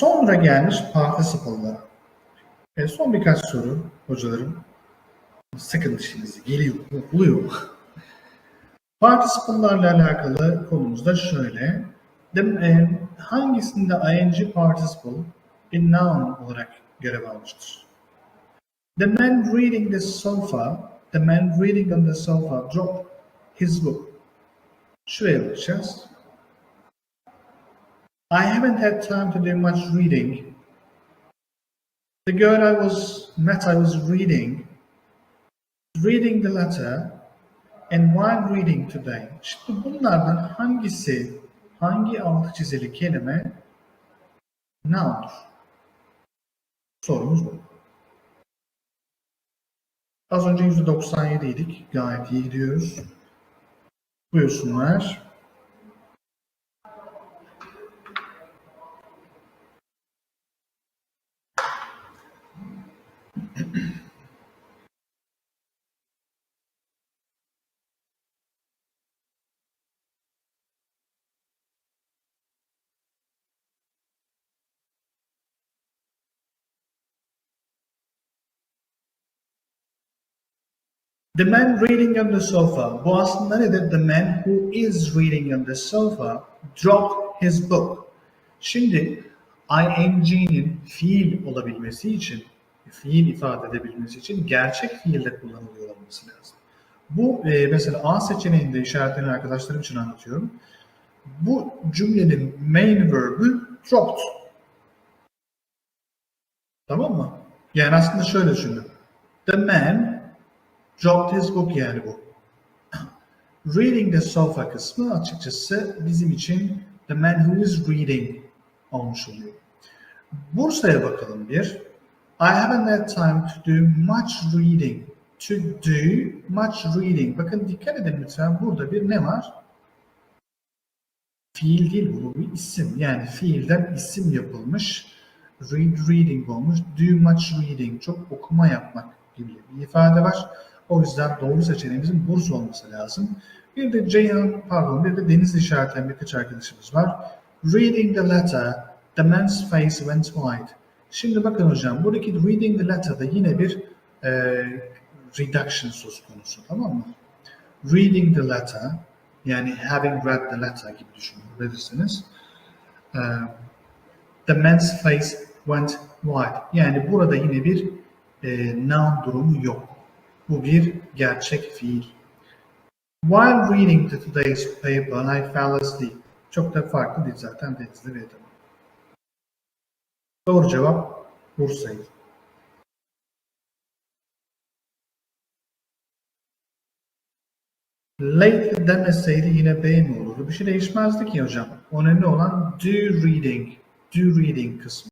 Sonra gelmiş participle'lara. E, son birkaç soru hocalarım. Sıkın dişinizi. Geliyor, oluyor. Participle'larla alakalı konumuz da şöyle. De, e, hangisinde ing participle bir noun olarak görev almıştır? The man reading the sofa, the man reading on the sofa dropped his book. Şuraya bakacağız. I haven't had time to do much reading. The girl I was met I was reading, reading the letter, and while reading today. Şimdi bunlardan hangisi, hangi altı çizili kelime noun'dur? Sorumuz bu. Az önce %97 idik. Gayet iyi gidiyoruz. Buyursunlar. The man reading on the sofa. Bu aslında nedir? The man who is reading on the sofa dropped his book. Şimdi ing'nin fiil olabilmesi için, fiil ifade edebilmesi için gerçek fiilde kullanılıyor olması lazım. Bu e, mesela A seçeneğinde işaretlenen arkadaşlarım için anlatıyorum. Bu cümlenin main verb'ü dropped. Tamam mı? Yani aslında şöyle düşünün. The man dropped his book yani bu. Reading the sofa kısmı açıkçası bizim için the man who is reading olmuş oluyor. Bursa'ya bakalım bir. I haven't had time to do much reading. To do much reading. Bakın dikkat edin lütfen burada bir ne var? Fiil değil bu bir isim. Yani fiilden isim yapılmış. Read reading olmuş. Do much reading. Çok okuma yapmak gibi bir ifade var. O yüzden doğru seçeneğimizin Bursa olması lazım. Bir de Ceyhan, pardon bir de Deniz işaretleyen birkaç arkadaşımız var. Reading the letter, the man's face went white. Şimdi bakın hocam, buradaki reading the letter'da yine bir e, reduction söz konusu, tamam mı? Reading the letter, yani having read the letter gibi düşünebilirsiniz. E, the man's face went white. Yani burada yine bir e, noun durumu yok. Bu bir gerçek fiil. While reading the today's paper, I fell asleep. Çok da farklı değil zaten denizli ve tamam. Doğru cevap Bursa'ydı. Late demeseydi yine B mi olurdu? Bir şey değişmezdi ki hocam. Önemli olan do reading, do reading kısmı.